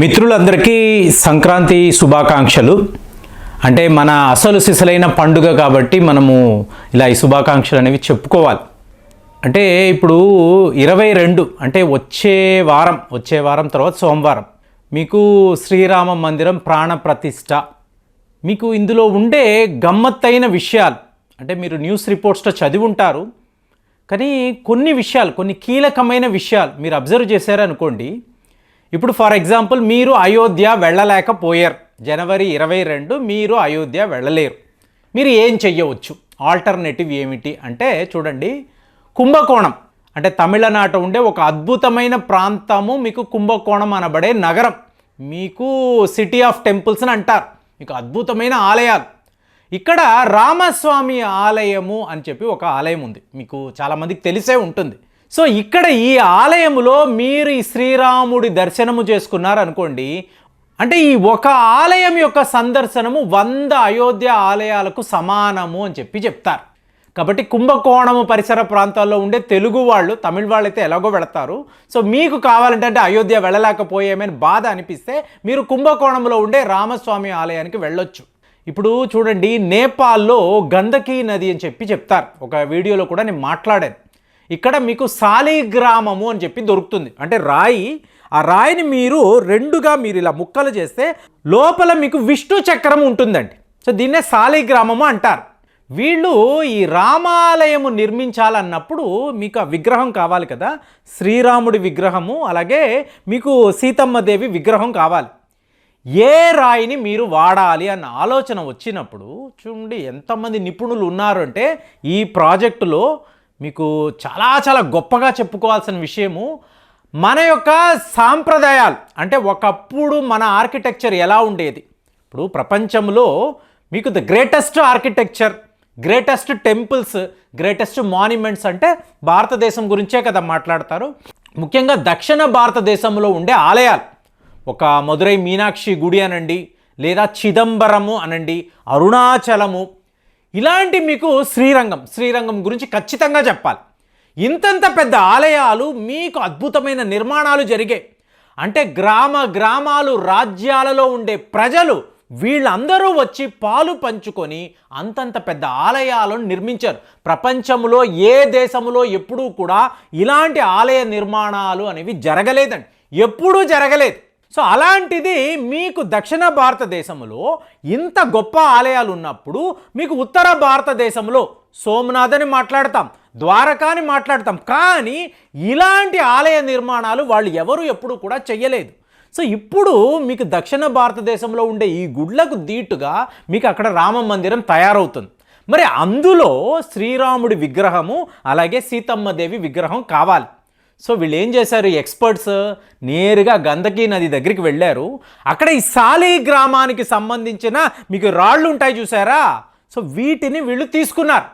మిత్రులందరికీ సంక్రాంతి శుభాకాంక్షలు. అంటే మన అసలు సిసలైన పండుగ కాబట్టి మనము ఇలా ఈ శుభాకాంక్షలు అనేవి చెప్పుకోవాలి. అంటే ఇప్పుడు ఇరవై రెండు అంటే వచ్చే వారం వచ్చే వారం తర్వాత సోమవారం మీకు శ్రీరామ మందిరం ప్రాణ ప్రతిష్ట మీకు ఇందులో ఉండే గమ్మత్తైన విషయాలు అంటే మీరు న్యూస్ రిపోర్ట్స్లో చదివి ఉంటారు. కానీ కొన్ని విషయాలు కొన్ని కీలకమైన విషయాలు మీరు అబ్జర్వ్ చేశారనుకోండి ఇప్పుడు ఫర్ ఎగ్జాంపుల్ మీరు అయోధ్య వెళ్ళలేకపోయారు. జనవరి ఇరవై రెండు మీరు అయోధ్య వెళ్ళలేరు. మీరు ఏం చెయ్యవచ్చు? ఆల్టర్నేటివ్ ఏమిటి? అంటే చూడండి కుంభకోణం. అంటే తమిళనాట ఉండే ఒక అద్భుతమైన ప్రాంతము మీకు కుంభకోణం అనబడే నగరం. మీకు సిటీ ఆఫ్ టెంపుల్స్ అని అంటారు. మీకు అద్భుతమైన ఆలయాలు. ఇక్కడ రామస్వామి ఆలయము అని చెప్పి ఒక ఆలయం ఉంది. మీకు చాలామందికి తెలిసే ఉంటుంది. సో ఇక్కడ ఈ ఆలయములో మీరు ఈ శ్రీరాముడి దర్శనము చేసుకున్నారు అనుకోండి అంటే ఈ ఒక ఆలయం యొక్క సందర్శనము వంద అయోధ్య ఆలయాలకు సమానము అని చెప్పి చెప్తారు. కాబట్టి కుంభకోణము పరిసర ప్రాంతాల్లో ఉండే తెలుగు వాళ్ళు తమిళ వాళ్ళు అయితే ఎలాగో వెళతారు. సో మీకు కావాలంటే అంటే అయోధ్య వెళ్ళలేకపోయేమని బాధ అనిపిస్తే మీరు కుంభకోణంలో ఉండే రామస్వామి ఆలయానికి వెళ్ళొచ్చు. ఇప్పుడు చూడండి నేపాల్లో గంధకీ నది అని చెప్పి చెప్తారు. ఒక వీడియోలో కూడా నేను మాట్లాడాను. ఇక్కడ మీకు సాలిగ్రామము అని చెప్పి దొరుకుతుంది. అంటే రాయి ఆ రాయిని మీరు రెండుగా మీరు ఇలా ముక్కలు చేస్తే లోపల మీకు విష్ణు చక్రం ఉంటుందండి. సో దీన్నే సాలిగ్రామము అంటారు. వీళ్ళు ఈ రామాలయము నిర్మించాలన్నప్పుడు మీకు ఆ విగ్రహం కావాలి కదా. శ్రీరాముడి విగ్రహము అలాగే మీకు సీతమ్మ దేవి విగ్రహం కావాలి. ఏ రాయిని మీరు వాడాలి అన్న ఆలోచన వచ్చినప్పుడు చూడండి ఎంతమంది నిపుణులు ఉన్నారు అంటే ఈ ప్రాజెక్టులో మీకు చాలా చాలా గొప్పగా చెప్పుకోవాల్సిన విషయము మన యొక్క సాంప్రదాయాలు. అంటే ఒకప్పుడు మన ఆర్కిటెక్చర్ ఎలా ఉండేది? ఇప్పుడు ప్రపంచంలో మీకు the greatest architecture greatest temples greatest monuments అంటే భారతదేశం గురించే కదా మాట్లాడతారు. ముఖ్యంగా దక్షిణ భారతదేశంలో ఉండే ఆలయాలు. ఒక మధురై మీనాక్షి గుడి అనండి లేదా చిదంబరము అనండి అరుణాచలము ఇలాంటి మీకు శ్రీరంగం శ్రీరంగం గురించి ఖచ్చితంగా చెప్పాలి. ఇంతంత పెద్ద ఆలయాలు మీకు అద్భుతమైన నిర్మాణాలు జరిగాయి అంటే గ్రామ గ్రామాలు రాజ్యాలలో ఉండే ప్రజలు వీళ్ళందరూ వచ్చి పాలు పంచుకొని అంతంత పెద్ద ఆలయాలను నిర్మించారు. ప్రపంచంలో ఏ దేశంలో ఎప్పుడూ కూడా ఇలాంటి ఆలయ నిర్మాణాలు అనేవి జరగలేదండి. ఎప్పుడూ జరగలేదు. సో అలాంటిది మీకు దక్షిణ భారతదేశంలో ఇంత గొప్ప ఆలయాలు ఉన్నప్పుడు మీకు ఉత్తర భారతదేశంలో సోమనాథ్ అని మాట్లాడతాం ద్వారకాని మాట్లాడతాం కానీ ఇలాంటి ఆలయ నిర్మాణాలు వాళ్ళు ఎవరు ఎప్పుడు కూడా చెయ్యలేదు. సో ఇప్పుడు మీకు దక్షిణ భారతదేశంలో ఉండే ఈ గుడ్లకు దీటుగా మీకు అక్కడ రామ మందిరం తయారవుతుంది. మరి అందులో శ్రీరాముడి విగ్రహము అలాగే సీతమ్మ దేవి విగ్రహం కావాలి. సో వీళ్ళు ఏం చేశారు? ఎక్స్పర్ట్స్ నేరుగా గంధకి నది దగ్గరికి వెళ్ళారు. అక్కడ ఈ సాలి గ్రామానికి సంబంధించిన మీకు రాళ్ళు ఉంటాయి చూసారా? సో వీటిని వీళ్ళు తీసుకున్నారు.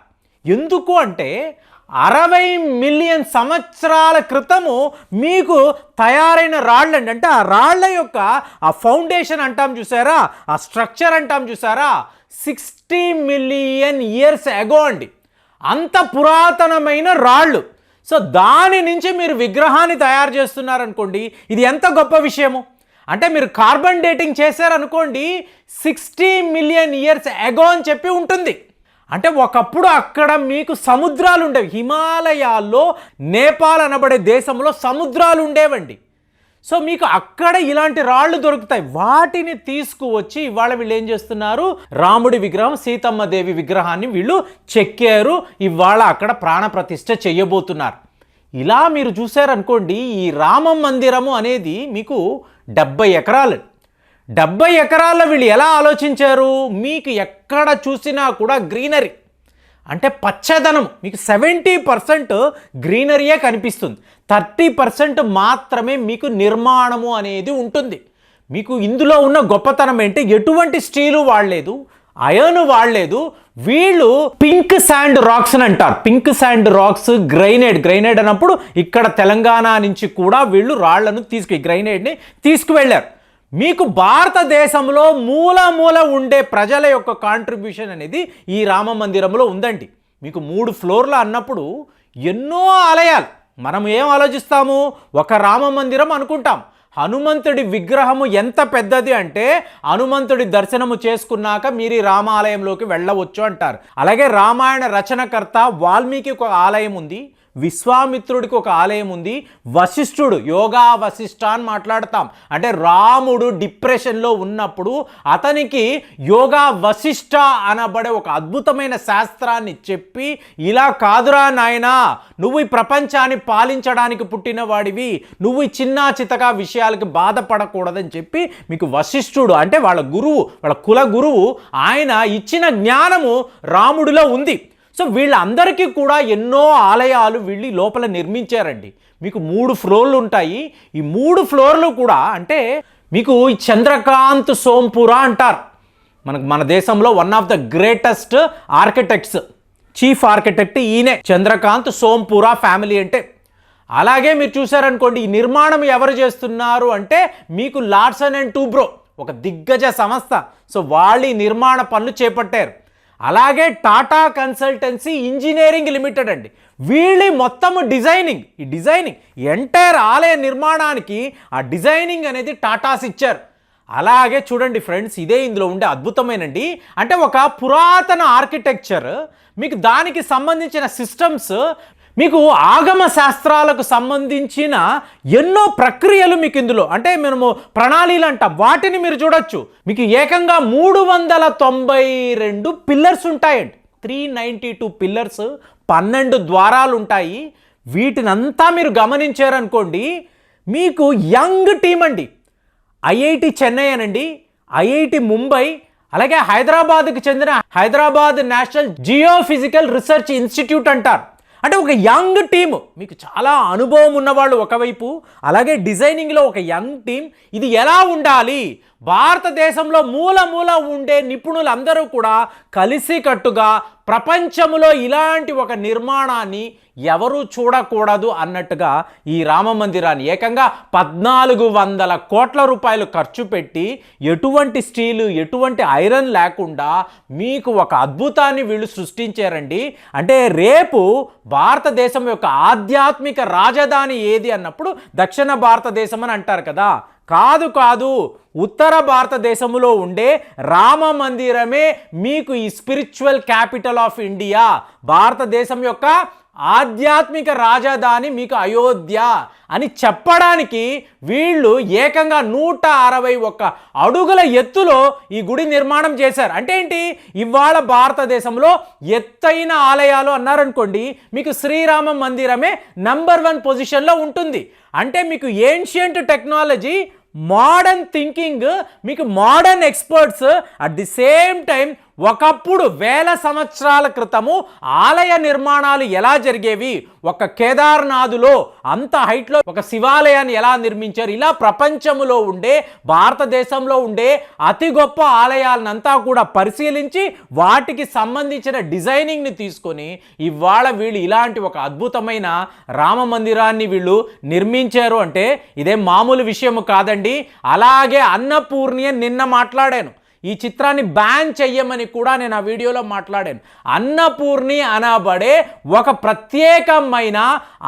ఎందుకు అంటే అరవై మిలియన్ సంవత్సరాల క్రితము మీకు తయారైన రాళ్ళండి. అంటే ఆ రాళ్ళ యొక్క ఆ ఫౌండేషన్ అంటాం చూసారా? ఆ స్ట్రక్చర్ అంటాం చూసారా? సిక్స్టీ మిలియన్ ఇయర్స్ ఎగో అండి. అంత పురాతనమైన రాళ్ళు. సో దాని నుంచి మీరు విగ్రహాన్ని తయారు చేస్తున్నారనుకోండి ఇది ఎంత గొప్ప విషయము? అంటే మీరు కార్బన్ డేటింగ్ చేశారనుకోండి సిక్స్టీ మిలియన్ ఇయర్స్ ఎగో అని చెప్పి ఉంటుంది. అంటే ఒకప్పుడు అక్కడ మీకు సముద్రాలు ఉండేవి హిమాలయాల్లో నేపాల్ అనబడే దేశంలో సముద్రాలు ఉండేవండి సో మీకు అక్కడ ఇలాంటి రాళ్ళు దొరుకుతాయి. వాటిని తీసుకువచ్చి ఇవాళ వీళ్ళు ఏం చేస్తున్నారు? రాముడి విగ్రహం సీతమ్మ దేవి విగ్రహాన్ని వీళ్ళు చెక్కారు. ఇవాళ అక్కడ ప్రాణప్రతిష్ఠ చేయబోతున్నారు. ఇలా మీరు చూసారనుకోండి ఈ రామ మందిరము అనేది మీకు డెబ్బై ఎకరాలు. డెబ్బై ఎకరాల్లో వీళ్ళు ఎలా ఆలోచించారు? మీకు ఎక్కడ చూసినా కూడా గ్రీనరీ. అంటే పచ్చదనం. మీకు సెవెంటీ పర్సెంట్ గ్రీనరీయే కనిపిస్తుంది. థర్టీ పర్సెంట్ మాత్రమే మీకు నిర్మాణము అనేది ఉంటుంది. మీకు ఇందులో ఉన్న గొప్పతనం ఏంటి? ఎటువంటి స్టీలు వాడలేదు అయర్న్ వాడలేదు. వీళ్ళు పింక్ శాండ్ రాక్స్ అని అంటారు. Pink sand rocks granite. Granite అన్నప్పుడు ఇక్కడ తెలంగాణ నుంచి కూడా వీళ్ళు రాళ్ళను తీసుకు గ్రైనేడ్ని తీసుకువెళ్ళారు. మీకు భారతదేశంలో మూల మూల ఉండే ప్రజల యొక్క కాంట్రిబ్యూషన్ అనేది ఈ రామ మందిరంలో ఉందండి. మీకు మూడు ఫ్లోర్లు అన్నప్పుడు ఎన్నో ఆలయాలు. మనం ఏం ఆలోచిస్తాము? ఒక రామ మందిరం అనుకుంటాం. హనుమంతుడి విగ్రహము ఎంత పెద్దది అంటే హనుమంతుడి దర్శనము చేసుకున్నాక మీరు ఈ రామాలయంలోకి వెళ్ళవచ్చు అంటారు. అలాగే రామాయణ రచనకర్త వాల్మీకి ఒక ఆలయం ఉంది విశ్వామిత్రుడికి ఒక ఆలయం ఉంది వశిష్ఠుడు యోగా వశిష్ఠ అని మాట్లాడతాం. అంటే రాముడు డిప్రెషన్లో ఉన్నప్పుడు అతనికి యోగా వశిష్ఠ అనబడే ఒక అద్భుతమైన శాస్త్రాన్ని చెప్పి ఇలా కాదురా నాయనా నువ్వు ఈ ప్రపంచాన్ని పాలించడానికి పుట్టిన వాడివి నువ్వు చిన్నా చిన్న చితక విషయాలకి బాధపడకూడదని చెప్పి మీకు వశిష్ఠుడు అంటే వాళ్ళ గురువు వాళ్ళ కుల గురువు ఆయన ఇచ్చిన జ్ఞానము రాముడిలో ఉంది. సో వీళ్ళందరికీ కూడా ఎన్నో ఆలయాలు వీళ్ళు లోపల నిర్మించారండి. మీకు మూడు ఫ్లోర్లు ఉంటాయి. ఈ మూడు ఫ్లోర్లు కూడా అంటే మీకు ఈ చంద్రకాంత్ సోంపుర అంటారు. మనకు మన దేశంలో one of the greatest architects chief architect ఈయనే. చంద్రకాంత్ సోంపుర ఫ్యామిలీ అంటే అలాగే మీరు చూసారనుకోండి ఈ నిర్మాణం ఎవరు చేస్తున్నారు అంటే మీకు లార్సన్ అండ్ టూబ్రో ఒక దిగ్గజ సంస్థ. సో వాళ్ళు ఈ నిర్మాణ పనులు చేపట్టారు. అలాగే టాటా కన్సల్టెన్సీ ఇంజనీరింగ్ లిమిటెడ్ అండి. వీళ్ళి మొత్తం డిజైనింగ్ ఈ డిజైనింగ్ ఎంటైర్ ఆలయ నిర్మాణానికి ఆ డిజైనింగ్ అనేది టాటాస్ ఇచ్చారు. అలాగే చూడండి ఫ్రెండ్స్ ఇదే ఇందులో ఉండే అద్భుతమైనండి. అంటే ఒక పురాతన ఆర్కిటెక్చర్ మీకు దానికి సంబంధించిన సిస్టమ్స్ మీకు ఆగమ శాస్త్రాలకు సంబంధించిన ఎన్నో ప్రక్రియలు మీకు ఇందులో. అంటే మనము ప్రణాళీలు అంటాం. వాటిని మీరు చూడొచ్చు. మీకు ఏకంగా మూడు వందల తొంభై రెండు పిల్లర్స్ ఉంటాయండి. త్రీ నైంటీ టూ పిల్లర్స్ పన్నెండు ద్వారాలు ఉంటాయి. వీటినంతా మీరు గమనించారనుకోండి మీకు యంగ్ టీం అండి. ఐఐటి చెన్నై అనండి. ఐఐటి ముంబై. అలాగే హైదరాబాద్కు చెందిన Hyderabad national geophysical research institute అంటారు. అంటే ఒక యంగ్ టీమ్ మీకు చాలా అనుభవం ఉన్నవాళ్ళు ఒకవైపు అలాగే డిజైనింగ్లో ఒక యంగ్ టీం ఇది ఎలా ఉండాలి? భారతదేశంలో మూల మూల ఉండే నిపుణులందరూ కూడా కలిసికట్టుగా ప్రపంచంలో ఇలాంటి ఒక నిర్మాణాన్ని ఎవరూ చూడకూడదు అన్నట్టుగా ఈ రామ మందిరాన్ని ఏకంగా పద్నాలుగు వందల కోట్ల రూపాయలు ఖర్చు పెట్టి ఎటువంటి స్టీలు ఎటువంటి ఐరన్ లేకుండా మీకు ఒక అద్భుతాన్ని వీళ్ళు సృష్టించారండి. అంటే రేపు భారతదేశం యొక్క ఆధ్యాత్మిక రాజధాని ఏది అన్నప్పుడు దక్షిణ భారతదేశం అని అంటారు కదా. కాదు కాదు. ఉత్తర భారతదేశంలో ఉండే రామ మందిరమే మీకు ఈ స్పిరిచువల్ క్యాపిటల్ ఆఫ్ ఇండియా. భారతదేశం యొక్క ఆధ్యాత్మిక రాజధాని మీకు అయోధ్య అని చెప్పడానికి వీళ్ళు ఏకంగా నూట అరవై ఒక్క అడుగుల ఎత్తులో ఈ గుడి నిర్మాణం చేశారు. అంటే ఏంటి? ఇవాళ భారతదేశంలో ఎత్తైన ఆలయాలు అన్నారనుకోండి మీకు శ్రీరామ మందిరమే నంబర్ వన్ పొజిషన్లో ఉంటుంది. అంటే మీకు ఏన్షియంట్ టెక్నాలజీ మోడర్న్ థింకింగ్ మీకు modern experts at the same time ఒకప్పుడు వేల సంవత్సరాల క్రితము ఆలయ నిర్మాణాలు ఎలా జరిగేవి? ఒక కేదార్నాథులో అంత హైట్లో ఒక శివాలయాన్ని ఎలా నిర్మించారు? ఇలా ప్రపంచంలో ఉండే భారతదేశంలో ఉండే అతి గొప్ప ఆలయాలనంతా కూడా పరిశీలించి వాటికి సంబంధించిన డిజైనింగ్ని తీసుకొని ఇవాళ వీళ్ళు ఇలాంటి ఒక అద్భుతమైన రామ మందిరాన్ని వీళ్ళు నిర్మించారు అంటే ఇదే మామూలు విషయము కాదండి. అలాగే అన్నపూర్ణి నిన్న మాట్లాడాను. ఈ చిత్రాన్ని బ్యాన్ చెయ్యమని కూడా నేను ఆ వీడియోలో మాట్లాడాను. అన్నపూర్ణి అనబడే ఒక ప్రత్యేకమైన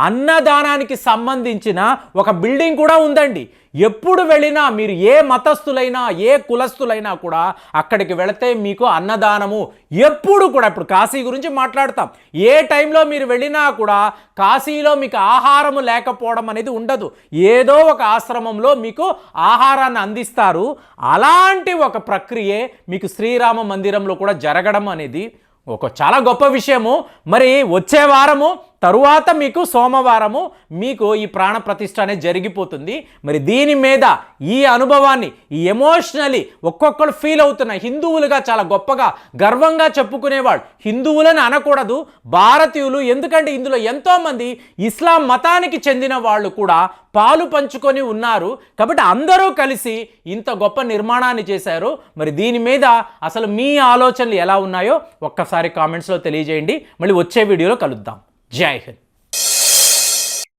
అన్నదానానికి సంబంధించిన ఒక బిల్డింగ్ కూడా ఉందండి. ఎప్పుడు వెళ్ళినా మీరు ఏ మతస్థులైనా ఏ కులస్థులైనా కూడా అక్కడికి వెళితే మీకు అన్నదానము ఎప్పుడు కూడా ఇప్పుడు కాశీ గురించి మాట్లాడతాం. ఏ టైంలో మీరు వెళ్ళినా కూడా కాశీలో మీకు ఆహారము లేకపోవడం అనేది ఉండదు. ఏదో ఒక ఆశ్రమంలో మీకు ఆహారాన్ని అందిస్తారు. అలాంటి ఒక ప్రక్రియే మీకు శ్రీరామ మందిరంలో కూడా జరగడం అనేది ఒక చాలా గొప్ప విషయము. మరి వచ్చే వారము తరువాత మీకు సోమవారము మీకు ఈ ప్రాణ ప్రతిష్ట అనేది జరిగిపోతుంది. మరి దీని మీద ఈ అనుభవాన్ని ఈ ఎమోషనలీ ఒక్కొక్కరు ఫీల్ అవుతున్న హిందువులుగా చాలా గొప్పగా గర్వంగా చెప్పుకునేవాడు హిందువులని అనకూడదు భారతీయులు ఎందుకంటే ఇందులో ఎంతోమంది ఇస్లాం మతానికి చెందిన వాళ్ళు కూడా పాలు పంచుకొని ఉన్నారు. కాబట్టి అందరూ కలిసి ఇంత గొప్ప నిర్మాణాన్ని చేశారు. మరి దీని మీద అసలు మీ ఆలోచనలు ఎలా ఉన్నాయో ఒక్కసారి కామెంట్స్లో తెలియజేయండి. మళ్ళీ వచ్చే వీడియోలో కలుద్దాం. ജയ് ഹിന്ദ്